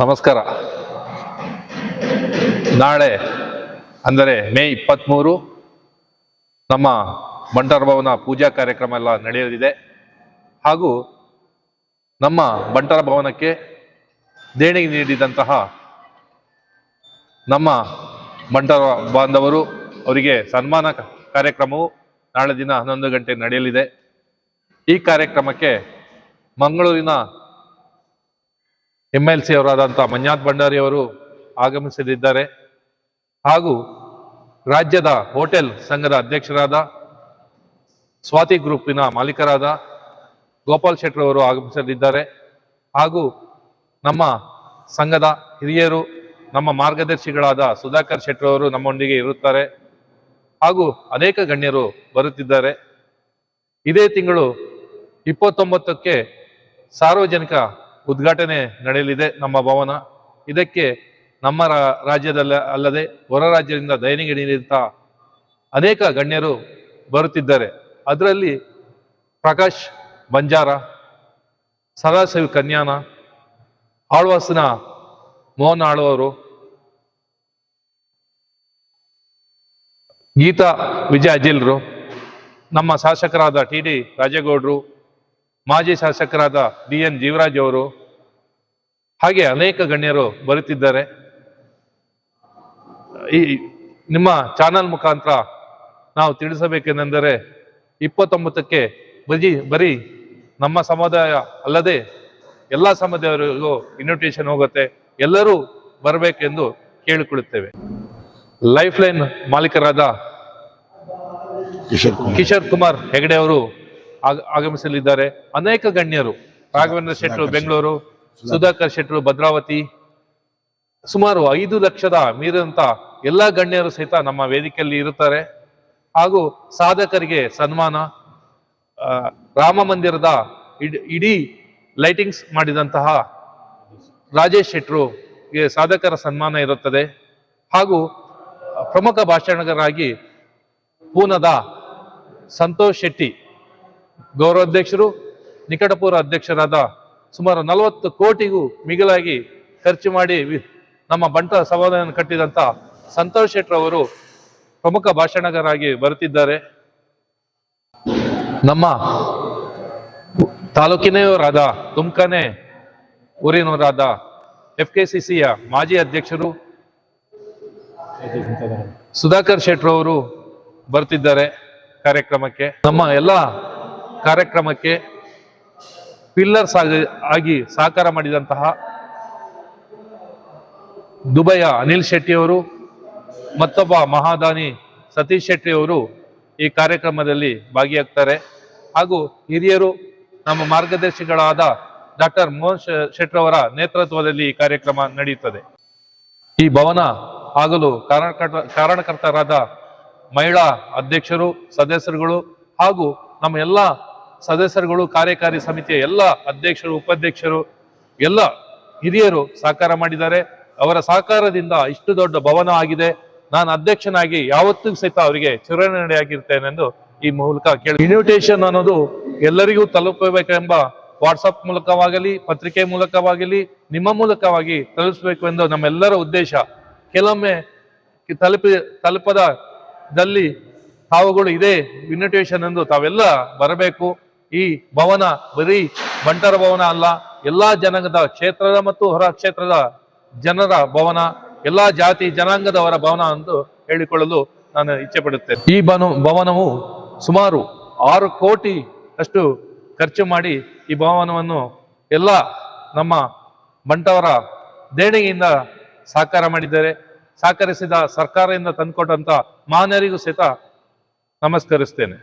ನಮಸ್ಕಾರ. ನಾಳೆ, ಅಂದರೆ ಮೇ ಇಪ್ಪತ್ತ್ಮೂರು ನಮ್ಮ ಬಂಟರ ಭವನ ಪೂಜಾ ಕಾರ್ಯಕ್ರಮ ಎಲ್ಲ ನಡೆಯಲಿದೆ. ಹಾಗೂ ನಮ್ಮ ಬಂಟರ ಭವನಕ್ಕೆ ದೇಣಿಗೆ ನೀಡಿದಂತಹ ನಮ್ಮ ಬಂಟರ ಬಾಂಧವರು, ಅವರಿಗೆ ಸನ್ಮಾನ ಕಾರ್ಯಕ್ರಮವು ನಾಳೆ ದಿನ ಹನ್ನೊಂದು ಗಂಟೆ ನಡೆಯಲಿದೆ. ಈ ಕಾರ್ಯಕ್ರಮಕ್ಕೆ ಮಂಗಳೂರಿನ ಎಂ ಎಲ್ ಸಿ ಅವರಾದಂಥ ಮಂಜಾತ್ ಭಂಡಾರಿ ಅವರು ಆಗಮಿಸಲಿದ್ದಾರೆ. ಹಾಗೂ ರಾಜ್ಯದ ಹೋಟೆಲ್ ಸಂಘದ ಅಧ್ಯಕ್ಷರಾದ ಸ್ವಾತಿ ಗ್ರೂಪಿನ ಮಾಲೀಕರಾದ ಗೋಪಾಲ್ ಶೆಟ್ಟಿ ಅವರು ಆಗಮಿಸಲಿದ್ದಾರೆ. ಹಾಗೂ ನಮ್ಮ ಸಂಘದ ಹಿರಿಯರು, ನಮ್ಮ ಮಾರ್ಗದರ್ಶಿಗಳಾದ ಸುಧಾಕರ್ ಶೆಟ್ಟಿ ಅವರು ನಮ್ಮೊಂದಿಗೆ ಇರುತ್ತಾರೆ. ಹಾಗೂ ಅನೇಕ ಗಣ್ಯರು ಬರುತ್ತಿದ್ದಾರೆ. ಇದೇ ತಿಂಗಳು ಇಪ್ಪತ್ತೊಂಬತ್ತಕ್ಕೆ ಸಾರ್ವಜನಿಕ ಉದ್ಘಾಟನೆ ನಡೆಯಲಿದೆ ನಮ್ಮ ಭವನ. ಇದಕ್ಕೆ ನಮ್ಮ ರಾಜ್ಯದಲ್ಲ, ಅಲ್ಲದೆ ಹೊರ ರಾಜ್ಯದಿಂದ ದಯನಿಗೆ ನೀಡಿದಂಥ ಅನೇಕ ಗಣ್ಯರು ಬರುತ್ತಿದ್ದಾರೆ. ಅದರಲ್ಲಿ ಪ್ರಕಾಶ್ ಬಂಜಾರ, ಸದಾಶಿವ ಕನ್ಯಾನ, ಆಳ್ವಾಸ್ನ ಮೋಹನ್ ಆಳ್ವರು, ಗೀತಾ ವಿಜಯ ಅಜಿಲ್ರು, ನಮ್ಮ ಶಾಸಕರಾದ ಟಿ ಡಿ ರಾಜೇಗೌಡರು ಮಾಜಿ ಶಾಸಕರಾದ ಡಿ ಎನ್ ಜೀವರಾಜ್ ಅವರು ಹಾಗೆ ಅನೇಕ ಗಣ್ಯರು ಬರುತ್ತಿದ್ದಾರೆ. ಈ ನಿಮ್ಮ ಚಾನಲ್ ಮುಖಾಂತರ ನಾವು ತಿಳಿಸಬೇಕೆಂದರೆ ಇಪ್ಪತ್ತೊಂಬತ್ತಕ್ಕೆ ಬರೀ ಬರೀ ನಮ್ಮ ಸಮುದಾಯ ಅಲ್ಲದೆ ಎಲ್ಲ ಸಮುದಾಯವರಿಗೂ ಇನ್ವಿಟೇಷನ್ ಹೋಗುತ್ತೆ. ಎಲ್ಲರೂ ಬರಬೇಕೆಂದು ಕೇಳಿಕೊಳ್ಳುತ್ತೇವೆ. ಲೈಫ್ ಲೈನ್ ಮಾಲೀಕರಾದ ಕಿಶೋರ್ ಕುಮಾರ್ ಹೆಗಡೆ ಅವರು ಆಗಮಿಸಲಿದ್ದಾರೆ. ಅನೇಕ ಗಣ್ಯರು ರಾಘವೇಂದ್ರ ಶೆಟ್ಟರು ಬೆಂಗಳೂರು ಸುಧಾಕರ್ ಶೆಟ್ಟರು ಭದ್ರಾವತಿ ಸುಮಾರು ಐದು ಲಕ್ಷದ ಮೀರಿದಂತ ಎಲ್ಲಾ ಗಣ್ಯರು ಸಹಿತ ನಮ್ಮ ವೇದಿಕೆಯಲ್ಲಿ ಇರುತ್ತಾರೆ. ಹಾಗೂ ಸಾಧಕರಿಗೆ ಸನ್ಮಾನ ರಾಮ ಮಂದಿರದ ಇಡಿ ಇಡೀ ಲೈಟಿಂಗ್ಸ್ ಮಾಡಿದಂತಹ ರಾಜೇಶ್ ಶೆಟ್ರು ಸಾಧಕರ ಸನ್ಮಾನ ಇರುತ್ತದೆ. ಹಾಗೂ ಪ್ರಮುಖ ಭಾಷಣಗಾರರಾಗಿ ಪೂನದ ಸಂತೋಷ್ ಶೆಟ್ಟಿ ಗೌರವಾಧ್ಯಕ್ಷರು, ನಿಕಟಪೂರ್ವ ಅಧ್ಯಕ್ಷರಾದ ಸುಮಾರು ನಲವತ್ತು ಕೋಟಿಗೂ ಮಿಗಿಲಾಗಿ ಖರ್ಚು ಮಾಡಿ ನಮ್ಮ ಬಂಟ ಸಮಾಧಾನ ಕಟ್ಟಿದಂತ ಸಂತೋಷ್ ಶೆಟ್ಟಿ ಅವರು ಪ್ರಮುಖ ಭಾಷಣಗಾರಾಗಿ ಬರುತ್ತಿದ್ದಾರೆ. ನಮ್ಮ ತಾಲೂಕಿನವರಾದ ತುಮ್ಕನೆ ಊರಿನವರಾದ ಎಫ್ ಕೆ ಸಿ ಸಿಯ ಮಾಜಿ ಅಧ್ಯಕ್ಷರು ಸುಧಾಕರ್ ಶೆಟ್ರವರು ಬರ್ತಿದ್ದಾರೆ ಕಾರ್ಯಕ್ರಮಕ್ಕೆ. ನಮ್ಮ ಎಲ್ಲ ಕಾರ್ಯಕ್ರಮಕ್ಕೆ ಪಿಲ್ಲರ್ಸ್ ಆಗಿ ಆಗಿ ಸಹಕಾರ ಮಾಡಿದಂತಹ ದುಬೈಯ ಅನಿಲ್ ಶೆಟ್ಟಿ ಅವರು ಮತ್ತೊಬ್ಬ ಮಹಾದಾನಿ ಸತೀಶ್ ಶೆಟ್ಟಿ ಅವರು ಈ ಕಾರ್ಯಕ್ರಮದಲ್ಲಿ ಭಾಗಿಯಾಗ್ತಾರೆ. ಹಾಗೂ ಹಿರಿಯರು, ನಮ್ಮ ಮಾರ್ಗದರ್ಶಿಗಳಾದ ಡಾಕ್ಟರ್ ಮೋಹನ್ ಶೆಟ್ಟಿರವರ ನೇತೃತ್ವದಲ್ಲಿ ಈ ಕಾರ್ಯಕ್ರಮ ನಡೆಯುತ್ತದೆ. ಈ ಭವನ ಆಗಲು ಕಾರಣಕರ್ತ, ಕಾರಣಕರ್ತರಾದ ಮಹಿಳಾ ಅಧ್ಯಕ್ಷರು, ಸದಸ್ಯರುಗಳು ಹಾಗೂ ನಮ್ಮ ಎಲ್ಲ ಸದಸ್ಯರುಗಳು, ಕಾರ್ಯಕಾರಿ ಸಮಿತಿಯ ಎಲ್ಲ ಅಧ್ಯಕ್ಷರು, ಉಪಾಧ್ಯಕ್ಷರು, ಎಲ್ಲ ಹಿರಿಯರು ಸಹಕಾರ ಮಾಡಿದ್ದಾರೆ. ಅವರ ಸಹಕಾರದಿಂದ ಇಷ್ಟು ದೊಡ್ಡ ಭವನ ಆಗಿದೆ. ನಾನು ಅಧ್ಯಕ್ಷನಾಗಿ ಯಾವತ್ತೂ ಸಹಿತ ಅವರಿಗೆ ಚಿರಋಣಿಯಾಗಿರ್ತೇನೆಂದು ಈ ಮೂಲಕ ಕೇಳಿ ಇನ್ವಿಟೇಷನ್ ಅನ್ನೋದು ಎಲ್ಲರಿಗೂ ತಲುಪಬೇಕೆಂಬ ವಾಟ್ಸಪ್ ಮೂಲಕವಾಗಲಿ, ಪತ್ರಿಕೆ ಮೂಲಕವಾಗಲಿ, ನಿಮ್ಮ ಮೂಲಕವಾಗಿ ತಲುಪಿಸಬೇಕು ಎಂದು ನಮ್ಮೆಲ್ಲರ ಉದ್ದೇಶ. ಕೆಲವೊಮ್ಮೆ ತಲುಪಿ ತಲುಪದ ದಲ್ಲಿ ತಾವುಗಳು ಇದೇ ಇನ್ವಿಟೇಷನ್ ಎಂದು ತಾವೆಲ್ಲ ಬರಬೇಕು. ಈ ಭವನ ಬರೀ ಬಂಟರ ಭವನ ಅಲ್ಲ, ಎಲ್ಲಾ ಜನಾಂಗದ ಕ್ಷೇತ್ರದ ಮತ್ತು ಹೊರ ಕ್ಷೇತ್ರದ ಜನರ ಭವನ, ಎಲ್ಲಾ ಜಾತಿ ಜನಾಂಗದವರ ಭವನ ಎಂದು ಹೇಳಿಕೊಳ್ಳಲು ನಾನು ಇಚ್ಛೆ ಪಡುತ್ತೇನೆ. ಈ ಭವನ ಭವನವು ಸುಮಾರು ಆರು ಕೋಟಿ ಅಷ್ಟು ಖರ್ಚು ಮಾಡಿ ಈ ಭವನವನ್ನು ಎಲ್ಲ ನಮ್ಮ ಬಂಟವರ ದೇಣಿಗೆಯಿಂದ ಸಹಕಾರ ಮಾಡಿದ್ದಾರೆ. ಸಹಕರಿಸಿದ ಸರ್ಕಾರದಿಂದ ತಂದುಕೊಟ್ಟಂತ ಮಾನ್ಯರಿಗೂ ಸಹಿತ ನಮಸ್ಕರಿಸ್ತೇನೆ.